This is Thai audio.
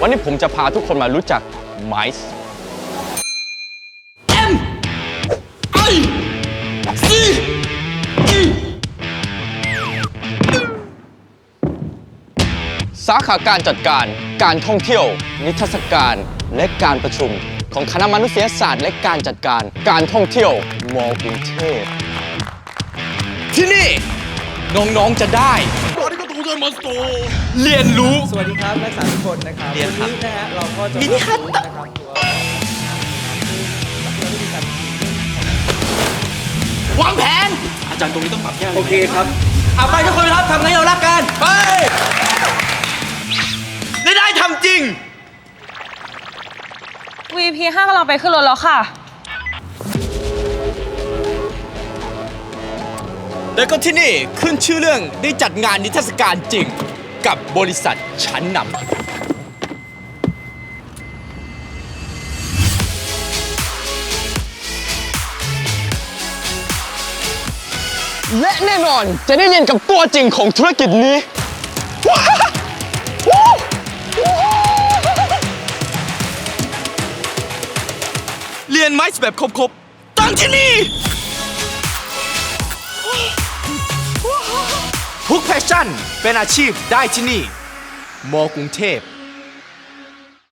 วันนี้ผมจะพาทุกคนมารู้จักไมซ์ M I C E สาขาการจัดการ การท่องเที่ยว นิทรรศการ และการประชุม ของคณะมนุษยศาสตร์ และการจัดการ การท่องเที่ยวมอกรุงเทพที่นี่ น้อง ๆ จะได้ เรียนรู้ สวัสดีครับนักศึกษาทุกคนนะครับเรียนครับ วันนี้นะฮะเราก็จะมินิฮัทมาดูนะครับตัววางแผน อาจารย์ตรงนี้ต้องปรับแก้เลยโอเคครับ เอาไปทุกคนครับทำไงเรารักกัน ไปได้ได้ทำจริง VP 5กำลังไปขึ้นรถแล้วค่ะ แล้วก็ที่นี่ขึ้นชื่อเรื่องได้จัดงานนิทรรศการจริงกับบริษัทชั้นนำและแน่นอนจะได้เรียนกับตัวจริงของธุรกิจนี้เรียนไม้แบบครบๆตั้งที่นี่ ทุกแพชชั่นเป็นอาชีพได้ที่นี่มกรุงเทพ